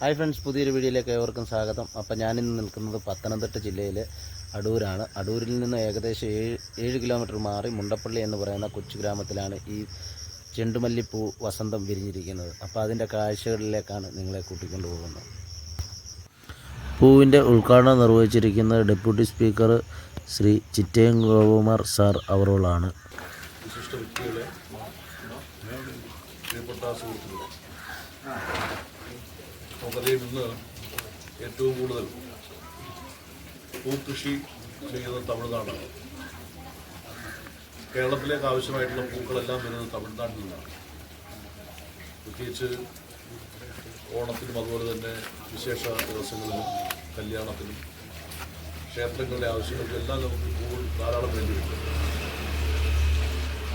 Hi friends പുതിയൊരു വീഡിയോയിലേക്ക് ഏവർക്കും സ്വാഗതം. അപ്പം ഞാനിന്ന് നിൽക്കുന്നത് പത്തനംതിട്ട ജില്ലയിലെ അടൂരാണ്. അടൂരിൽ നിന്ന് ഏകദേശം ഏഴ് ഏഴ് കിലോമീറ്റർ മാറി മുണ്ടപ്പള്ളി എന്ന് പറയുന്ന കൊച്ചു ഗ്രാമത്തിലാണ് ഈ ചെണ്ടുമല്ലിപ്പൂ വസന്തം വിരിഞ്ഞിരിക്കുന്നത്. അപ്പോൾ അതിന്റെ കാഴ്ചകളിലേക്കാണ് നിങ്ങളെ കൂട്ടിക്കൊണ്ടു പോകുന്നത്. പൂവിന്റെ ഉദ്ഘാടനം നിർവഹിച്ചിരിക്കുന്നത് deputy speaker Shri Chittayam Gopakumar sir അവറുകളാണ് വിശിഷ്ട പ്രിയപ്പെട്ട സുഹൃത്തുക്കളെ നമുക്കറിയാം നിന്ന് ഏറ്റവും കൂടുതൽ പൂക്കൃഷി ചെയ്യുന്നത് തമിഴ്നാടാണ്. കേരളത്തിലേക്ക് ആവശ്യമായിട്ടുള്ള പൂക്കളെല്ലാം വരുന്നത് തമിഴ്നാട്ടിൽ നിന്നാണ്. പ്രത്യേകിച്ച് ഓണത്തിനും അതുപോലെ തന്നെ വിശേഷ ദിവസങ്ങളിലും കല്യാണത്തിനും ക്ഷേത്രങ്ങളുടെ ആവശ്യങ്ങൾക്കെല്ലാം നമുക്ക് പൂവ് ധാരാളം വേണ്ടി വരും.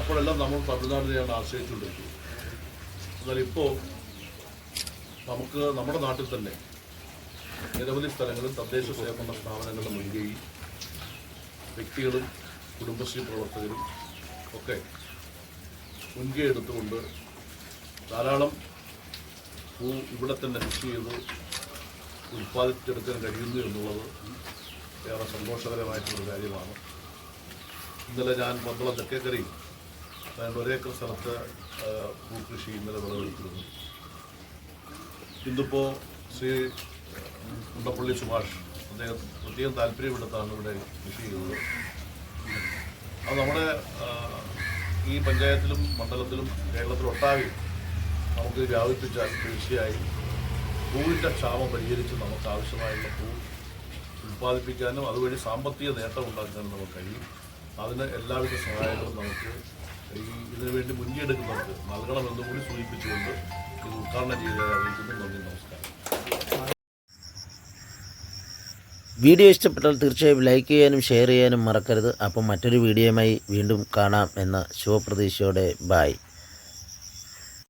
അപ്പോഴെല്ലാം നമ്മൾ തമിഴ്നാടിനെയാണ് ആശ്രയിച്ചുകൊണ്ടിരിക്കുന്നത്. എന്നാൽ ഇപ്പോൾ നമുക്ക് നമ്മുടെ നാട്ടിൽ തന്നെ നിരവധി സ്ഥലങ്ങളിൽ തദ്ദേശ സ്വയംഭരണ സ്ഥാപനങ്ങളുടെ മുൻകൈ വ്യക്തികളും കുടുംബശ്രീ പ്രവർത്തകരും ഒക്കെ മുൻകൈ എടുത്തുകൊണ്ട് ധാരാളം പൂ ഇവിടെ തന്നെ കൃഷി ചെയ്ത് ഉൽപ്പാദിപ്പിച്ചെടുക്കാൻ കഴിയുന്നു എന്നുള്ളത് ഏറെ സന്തോഷകരമായിട്ടുള്ളൊരു കാര്യമാണ്. ഇന്നലെ ഞാൻ പന്തളം തെക്കേക്കരയിൽ ഏതാണ്ട് ഒരേക്കർ സ്ഥലത്ത് പൂക്കൃഷി ഇന്നലെ വിളവെടുത്തിരുന്നു ഇന്നിപ്പോൾ ശ്രീ മുണ്ടപ്പള്ളി സുഭാഷ്. അദ്ദേഹം പ്രത്യേകം താല്പര്യമെടുത്താണ് ഇവിടെ കൃഷി ചെയ്യുന്നത്. അത് നമ്മുടെ ഈ പഞ്ചായത്തിലും മണ്ഡലത്തിലും കേരളത്തിലും ഒട്ടാകെ നമുക്ക് വ്യാപിപ്പിച്ചാൽ തീർച്ചയായും പൂവിന്റെ ക്ഷാമം പരിഹരിച്ച് നമുക്ക് ആവശ്യമായുള്ള പൂ ഉൽപ്പാദിപ്പിക്കാനും അതുവഴി സാമ്പത്തിക നേട്ടം ഉണ്ടാക്കാനും നമുക്ക് കഴിയും. അതിന് എല്ലാവിധ സഹായങ്ങളും നമുക്ക് ഈ ഇതിനു വേണ്ടി മുൻകൈയെടുക്കുന്നവർക്ക് എന്നും കൂടി സൂചിപ്പിച്ചുകൊണ്ട് ഇത് ഉദ്ഘാടനം ചെയ്തതായി നന്ദി നമസ്കാരം. വീഡിയോ ഇഷ്ടപ്പെട്ടാൽ തീർച്ചയായും ലൈക്ക് ചെയ്യാനും ഷെയർ ചെയ്യാനും മറക്കരുത്. അപ്പം മറ്റൊരു വീഡിയോയുമായി വീണ്ടും കാണാം എന്ന ശുഭപ്രതീക്ഷയോടെ ബായ്